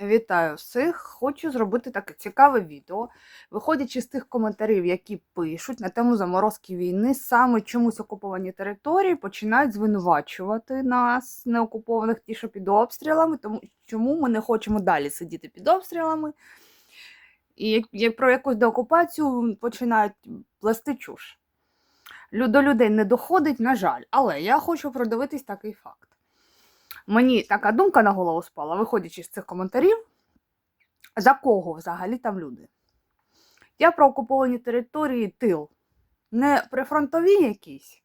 Вітаю всіх! Хочу зробити таке цікаве відео, виходячи з тих коментарів, які пишуть на тему заморозки війни, саме чомусь окуповані території починають звинувачувати нас, неокупованих, ті, що під обстрілами, тому чому ми не хочемо далі сидіти під обстрілами. І як- про якусь деокупацію починають плести чуш. До людей не доходить, на жаль, але я хочу продивитись такий факт. Мені така думка на голову спала, виходячи з цих коментарів, за кого взагалі там люди? Я про окуповані території тил. Не прифронтові якісь,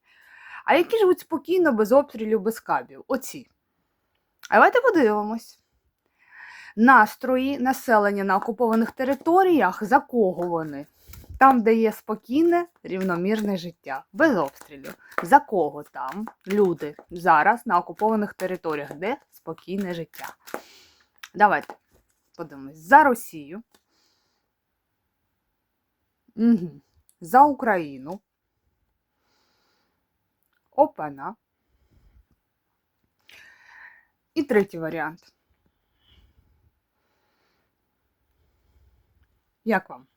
а які живуть спокійно, без обстрілів, без кабів. Оці. А давайте подивимось. Настрої населення на окупованих територіях, за кого вони? Там, де є спокійне, рівномірне життя, без обстрілів. За кого там люди зараз на окупованих територіях, де спокійне життя? Давайте подивимось. За Росію. Угу. За Україну. Опана. І третій варіант. Як вам?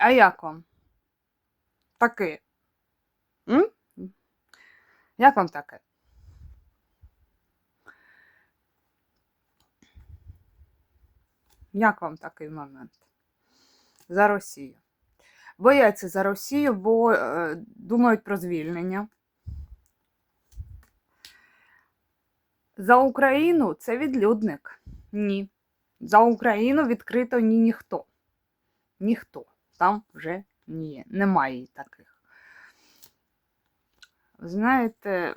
А як вам? Таке. М? Як вам таке? Як вам такий момент? За Росію. Бояться за Росію, бо е, думають про звільнення. За Україну це відлюдник. Ні. За Україну відкрито ні ніхто. Ніхто. Там вже ні, немає таких. Знаєте,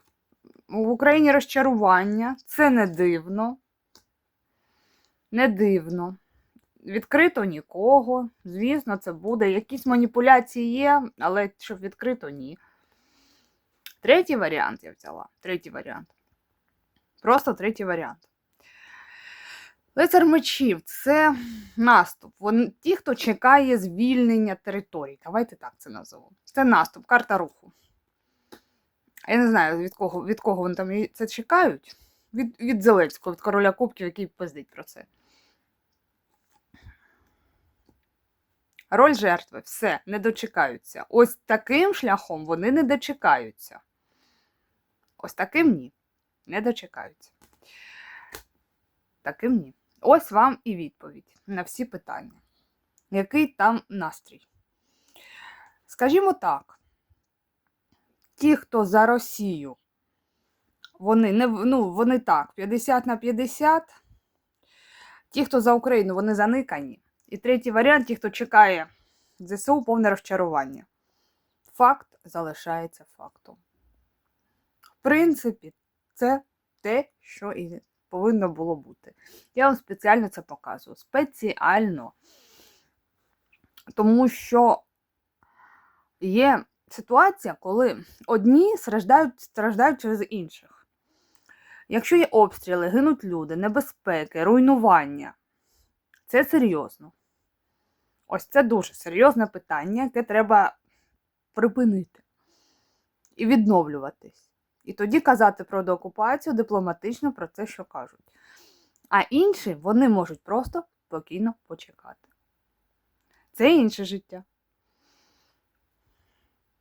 в Україні розчарування, це не дивно. Не дивно. Відкрито нікого. Звісно, це буде. Якісь маніпуляції є, але щоб відкрито ні. Третій варіант я взяла. Третій варіант. Просто третій варіант. Лицар мечів це наступ. Вони, ті, хто чекає звільнення територій. Давайте так це назову. Це наступ, карта руху. Я не знаю, від кого, від кого вони там це чекають. Від, від Зеленського, від короля Кубків, який пиздить про це. Роль жертви, все, не дочекаються. Ось таким шляхом вони не дочекаються. Ось таким ні. Не дочекаються. Таким ні. Ось вам і відповідь на всі питання. Який там настрій? Скажімо так, ті, хто за Росію, вони не ну, вони так, 50 на 50. Ті, хто за Україну, вони заникані. І третій варіант, ті, хто чекає ЗСУ, повне розчарування. Факт залишається фактом. В принципі, це те, що і повинно було бути. Я вам спеціально це показую. Спеціально. Тому що є ситуація, коли одні страждають, страждають через інших. Якщо є обстріли, гинуть люди, небезпеки, руйнування, це серйозно. Ось це дуже серйозне питання, яке треба припинити і відновлюватись. І тоді казати про деокупацію дипломатично про це, що кажуть. А інші вони можуть просто спокійно почекати. Це інше життя.